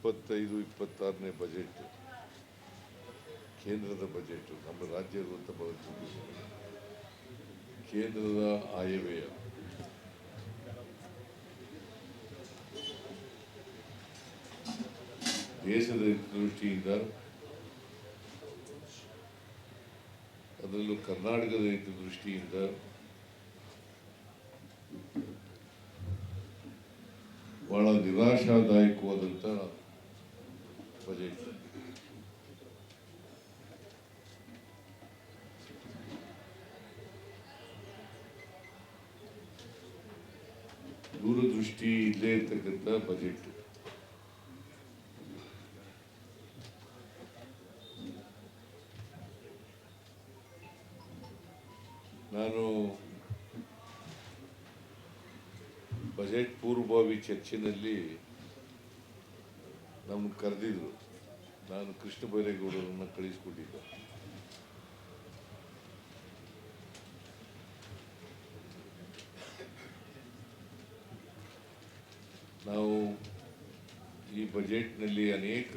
ಇಪ್ಪತ್ತೈದು, ಇಪ್ಪತ್ತಾರನೇ ಬಜೆಟ್ ಕೇಂದ್ರದ ಬಜೆಟ್ ನಮ್ಮ ರಾಜ್ಯ ಇರುವಂಥ ಬಜೆಟ್ ಕೇಂದ್ರದ ಆಯವ್ಯಯ. ದೇಶದ ದೃಷ್ಟಿಯಿಂದ ಅದರಲ್ಲೂ ಕರ್ನಾಟಕದ ದೃಷ್ಟಿಯಿಂದ ಬಹಳ ನಿರಾಶಾದಾಯಕವಾದಂಥ ಬಜೆಟ್ ದೂರದೃಷ್ಟಿ ಇಲ್ಲೇ ಇರ್ತಕ್ಕಂಥ ಬಜೆಟ್ ನಾನು ಬಜೆಟ್ ಪೂರ್ವಭಾವಿ ಚರ್ಚೆನಲ್ಲಿ ನಮ್ಮನ್ನು ಕರೆದಿದ್ರು. ನಾನು ಕೃಷ್ಣ ಬೈರೇಗೌಡರನ್ನು ಕಳಿಸ್ಕೊಟ್ಟಿದ್ದೆ. ನಾವು ಈ ಬಜೆಟ್ನಲ್ಲಿ ಅನೇಕ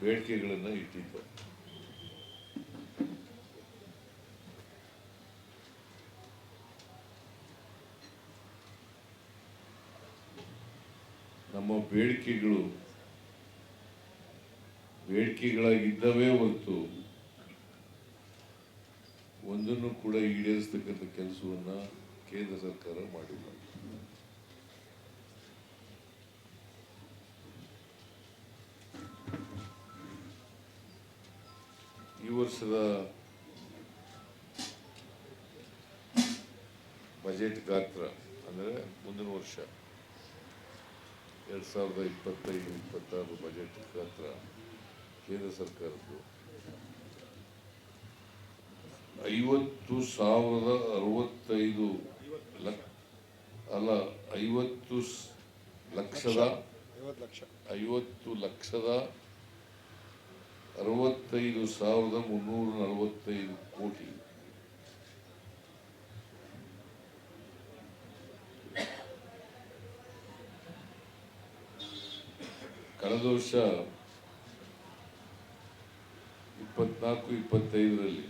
ಬೇಡಿಕೆಗಳನ್ನು ಇಟ್ಟಿದ್ದೆ. ನಮ್ಮ ಬೇಡಿಕೆಗಳು ಬೇಡಿಕೆಗಳಾಗಿದ್ದವೇ ಹೊರತು ಒಂದನ್ನು ಕೂಡ ಈಡೇರಿಸ್ತಕ್ಕಂಥ ಕೆಲಸವನ್ನು ಕೇಂದ್ರ ಸರ್ಕಾರ ಮಾಡಿಲ್ಲ. ಈ ವರ್ಷದ ಬಜೆಟ್ ಗಾತ್ರ ಅಂದರೆ ಮುಂದಿನ ವರ್ಷ ಎರಡು ಸಾವಿರದ ಇಪ್ಪತ್ತೈದು, ಇಪ್ಪತ್ತಾರು ಬಜೆಟ್ ಗಾತ್ರ ಕೇಂದ್ರ ಸರ್ಕಾರದ್ದು. ಐವತ್ತು ಸಾವಿರದ ಅರವತ್ತೈದು ಅಲ್ಲ, ಐವತ್ತು ಲಕ್ಷದ ಐವತ್ತು ಲಕ್ಷ ಐವತ್ತು ಲಕ್ಷದ ಅರವತ್ತೈದು ಸಾವಿರದ ಮುನ್ನೂರ ನಲವತ್ತೈದು ಕೋಟಿ. ಕಳೆದ ವರ್ಷ ಇಪ್ಪತ್ನಾಲ್ಕು, ಇಪ್ಪತ್ತೈದರಲ್ಲಿ.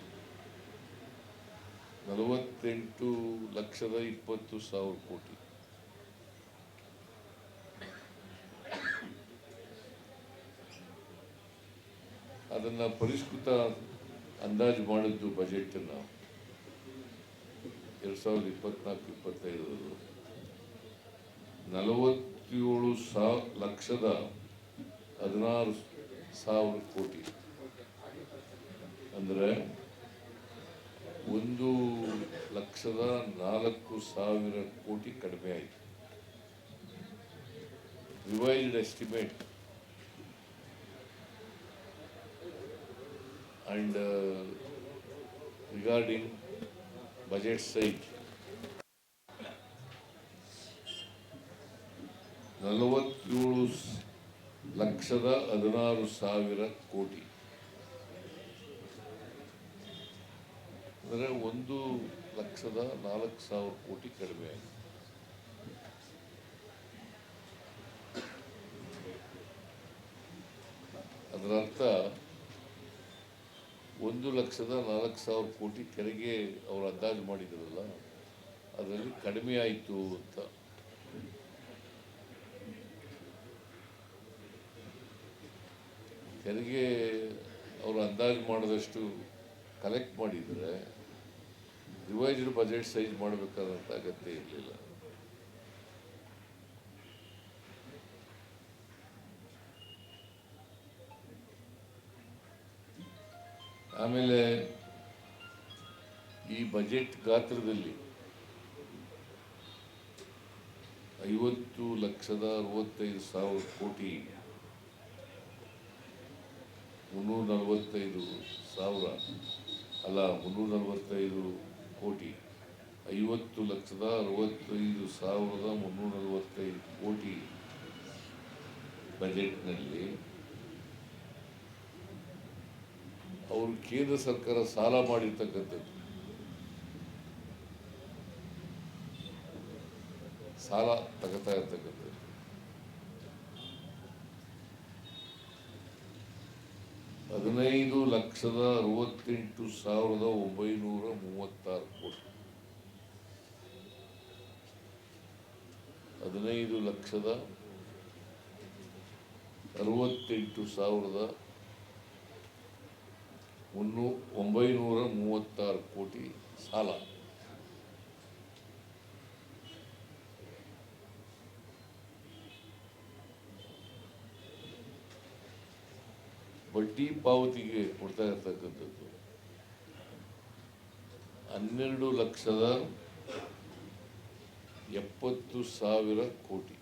ನಲವತ್ತೆಂಟು ಲಕ್ಷದ ಇಪ್ಪತ್ತು ಸಾವಿರ ಕೋಟಿ. ಅದನ್ನು ಪರಿಷ್ಕೃತ ಅಂದಾಜು ಮಾಡಿದ್ದು ಬಜೆಟ್ ಎರಡು ಎರಡ್ ಸಾವಿರದ ಇಪ್ಪತ್ನಾಲ್ಕು ಇಪ್ಪತ್ತೈದರದು ನಲವತ್ತೇಳು ಸಾ, ಲಕ್ಷದ ಹದಿನಾರು ಸಾವಿರ ಕೋಟಿ. ಅಂದರೆ ಒಂದು ಲಕ್ಷದ ನಾಲ್ಕು ಸಾವಿರ ಕೋಟಿ ಕಡಿಮೆ ಆಯಿತು. Revised estimate and regarding budget site ನಲವತ್ತೇಳು ಲಕ್ಷದ ಹದಿನಾರು ಸಾವಿರ ಕೋಟಿ. ಅಂದರೆ ಒಂದು ಲಕ್ಷದ ನಾಲ್ಕು ಸಾವಿರ ಕೋಟಿ ಕಡಿಮೆ ಆಯಿತು. ಅದರ ಅರ್ಥ ಒಂದು ಲಕ್ಷದ ನಾಲ್ಕು ಸಾವಿರ ಕೋಟಿ ತೆರಿಗೆ ಅವರು ಅಂದಾಜು ಮಾಡಿದ್ರಲ್ಲ, ಅದರಲ್ಲಿ ಕಡಿಮೆ ಆಯಿತು ಅಂತ. ತೆರಿಗೆ ಅವರು ಅಂದಾಜು ಮಾಡಿದಷ್ಟು ಕಲೆಕ್ಟ್ ಮಾಡಿದರೆ ರಿವೈಸ್ಡ್ ಬಜೆಟ್ ಸೈಜ್ ಮಾಡಬೇಕಾದಂಥ ಅಗತ್ಯ ಇರಲಿಲ್ಲ. ಆಮೇಲೆ ಈ ಬಜೆಟ್ ಗಾತ್ರದಲ್ಲಿ ಐವತ್ತು ಲಕ್ಷದ ಅರವತ್ತೈದು ಸಾವಿರ ಕೋಟಿ, ಮುನ್ನೂರ ನಲವತ್ತೈದು ಸಾವಿರ ಅಲ್ಲ, ಮುನ್ನೂರ ನಲವತ್ತೈದು ಐವತ್ತು ಲಕ್ಷದ ಅರವತ್ತೈದು ಸಾವಿರದ ಮುನ್ನೂರ ನಲವತ್ತೈದು ಕೋಟಿ ಬಜೆಟ್ನಲ್ಲಿ ಅವರು ಕೇಂದ್ರ ಸರ್ಕಾರ ಸಾಲ ಮಾಡಿರ್ತಕ್ಕಂಥದ್ದು. ಸಾಲ ತಗೋತಾ ಇರ್ತಕ್ಕಂಥದ್ದು. ಹದಿನೈದು ಲಕ್ಷದ ಅರವತ್ತೆಂಟು ಸಾವಿರದ ಒಂಬೈನೂರ ಮೂವತ್ತಾರು ಕೋಟಿ. ಹದಿನೈದು ಲಕ್ಷದ ಅರವತ್ತೆಂಟು ಸಾವಿರದ ಮುನ್ನೂ, ಒಂಬೈನೂರ ಮೂವತ್ತಾರು ಕೋಟಿ ಸಾಲ. ಬಡ್ಡಿ ಪಾವತಿಗೆ ಕೊಡ್ತಾ ಇರ್ತಕ್ಕಂಥದ್ದು. ಹನ್ನೆರಡು ಲಕ್ಷದ ಎಪ್ಪತ್ತು ಸಾವಿರ ಕೋಟಿ.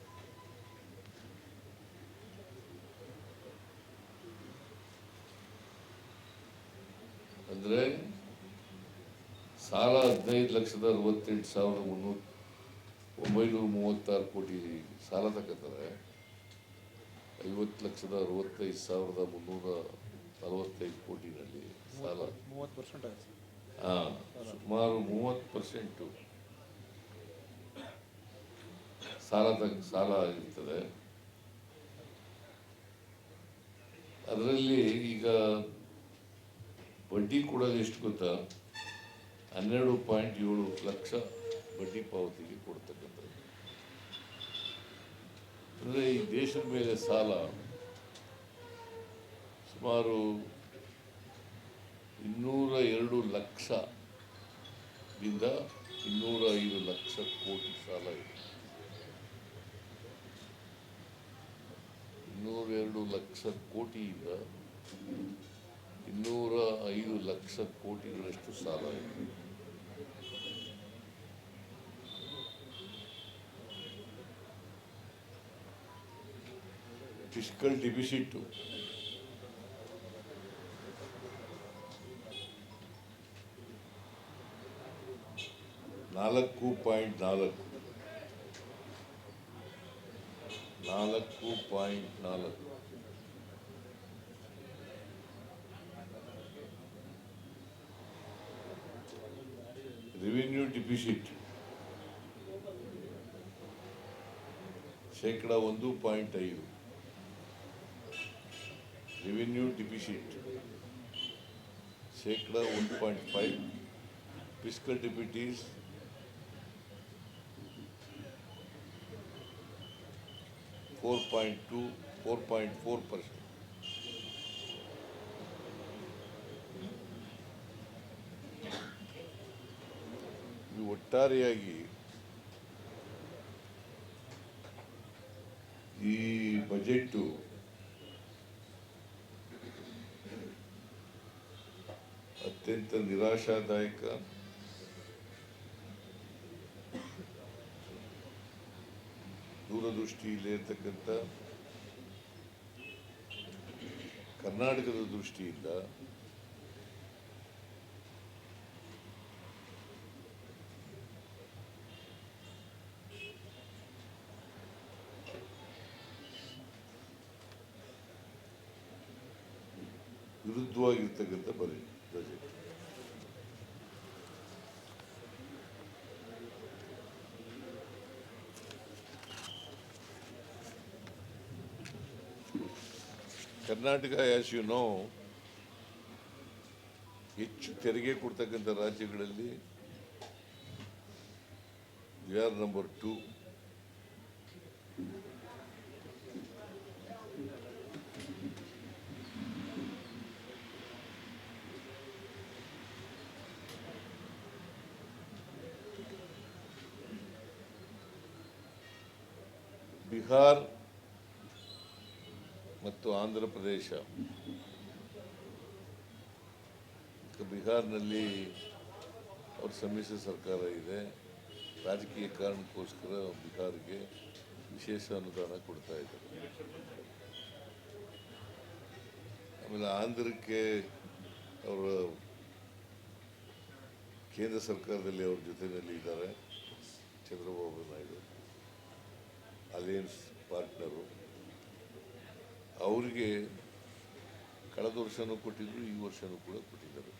ಅಂದರೆ ಸಾಲ ಹದಿನೈದು ಲಕ್ಷದ ಅರವತ್ತೆಂಟು ಸಾವಿರದ ಮುನ್ನೂರ ಒಂಬೈನೂರ ಮೂವತ್ತಾರು ಕೋಟಿ ಸಾಲ ತಗೋತಾರೆ ಐವತ್ತು ಲಕ್ಷದ ಅರವತ್ತೈದು ಸಾವಿರದ ಮುನ್ನೂರ ನಲವತ್ತೈದು ಕೋಟಿನಲ್ಲಿ ಸಾಲ. ಮೂವತ್ತು ಪರ್ಸೆಂಟ್ ಹಾಂ ಸುಮಾರು ಮೂವತ್ತು ಪರ್ಸೆಂಟು. ಸಾಲ ಸಾಲ ಇರ್ತದೆ. ಅದರಲ್ಲಿ ಈಗ ಬಡ್ಡಿ ಕೊಡೋದು ಎಷ್ಟು ಗೊತ್ತಾ? ಹನ್ನೆರಡು ಪಾಯಿಂಟ್ ಏಳು ಲಕ್ಷ ಬಡ್ಡಿ ಪಾವತಿಗೆ ಕೊಡ್ತಕ್ಕಂಥದ್ದು. ಅಂದರೆ ಈ ದೇಶದ ಮೇಲೆ ಸಾಲ ಸುಮಾರು ಇನ್ನೂರ ಎರಡು ಲಕ್ಷದಿಂದ ಇನ್ನೂರ ಐದು ಲಕ್ಷ ಕೋಟಿ ಸಾಲ ಇದೆ. ಇನ್ನೂರ ಎರಡು ಲಕ್ಷ ಕೋಟಿಯಿಂದ ಇನ್ನೂರ ಐದು ಲಕ್ಷ ಕೋಟಿಗಳಷ್ಟು ಸಾಲ ಇದೆ. ಫಿಸ್ಕಲ್ ಡಿಫಿಸಿಟ್ಟು ನಾಲ್ಕು ಪಾಯಿಂಟ್ ನಾಲ್ಕು. ನಾಲ್ಕು ಪಾಯಿಂಟ್ ನಾಲ್ಕು ರೆವಿನ್ಯೂ ಡಿಫಿಸಿಟ್ ಶೇಕಡ ಒಂದು ಪಾಯಿಂಟ್ ಐದು ರೆವಿನ್ಯೂ ಡಿಫಿಸಿಟ್ ಶೇಕಡ one point five fiscal deputies 4.2 4.4 percent ಒಟ್ಟಾರೆಯಾಗಿ ಈ ಬಜೆಟ್ಟು ಅತ್ಯಂತ ನಿರಾಶಾದಾಯಕ ದೂರದೃಷ್ಟಿ ಇಲ್ಲೇ ಇರ್ತಕ್ಕಂಥ ಕರ್ನಾಟಕದ ದೃಷ್ಟಿಯಿಂದ ವಿರುದ್ಧವಾಗಿರ್ತಕ್ಕಂಥ budget budget Karnataka as you know ಹೆಚ್ಚು ತೆರಿಗೆ ಕೊಡ್ತಕ್ಕಂಥ ರಾಜ್ಯಗಳಲ್ಲಿ we are number two Bihar ಮತ್ತು ಆಂಧ್ರ ಪ್ರದೇಶ. ಬಿಹಾರ್ನಲ್ಲಿ ಅವ್ರ ಸಮ್ಮಿಶ್ರ ಸರ್ಕಾರ ಇದೆ. ರಾಜಕೀಯ ಕಾರಣಕ್ಕೋಸ್ಕರ ಬಿಹಾರ್ಗೆ ವಿಶೇಷ ಅನುದಾನ ಕೊಡ್ತಾ ಇದ್ದಾರೆ. ಆಮೇಲೆ ಆಂಧ್ರಕ್ಕೆ ಅವರ ಕೇಂದ್ರ ಸರ್ಕಾರದಲ್ಲಿ ಅವ್ರ ಜೊತೆಯಲ್ಲಿ ಇದ್ದಾರೆ. ಚಂದ್ರಬಾಬು ನಾಯ್ಡು ಅಲಯನ್ಸ್ ಪಾರ್ಟ್ನರು ಅವರಿಗೆ ಕಳೆದ ವರ್ಷವೂ ಕೊಟ್ಟಿದ್ರು ಈ ವರ್ಷವೂ ಕೂಡ ಕೊಟ್ಟಿದ್ದಾರೆ.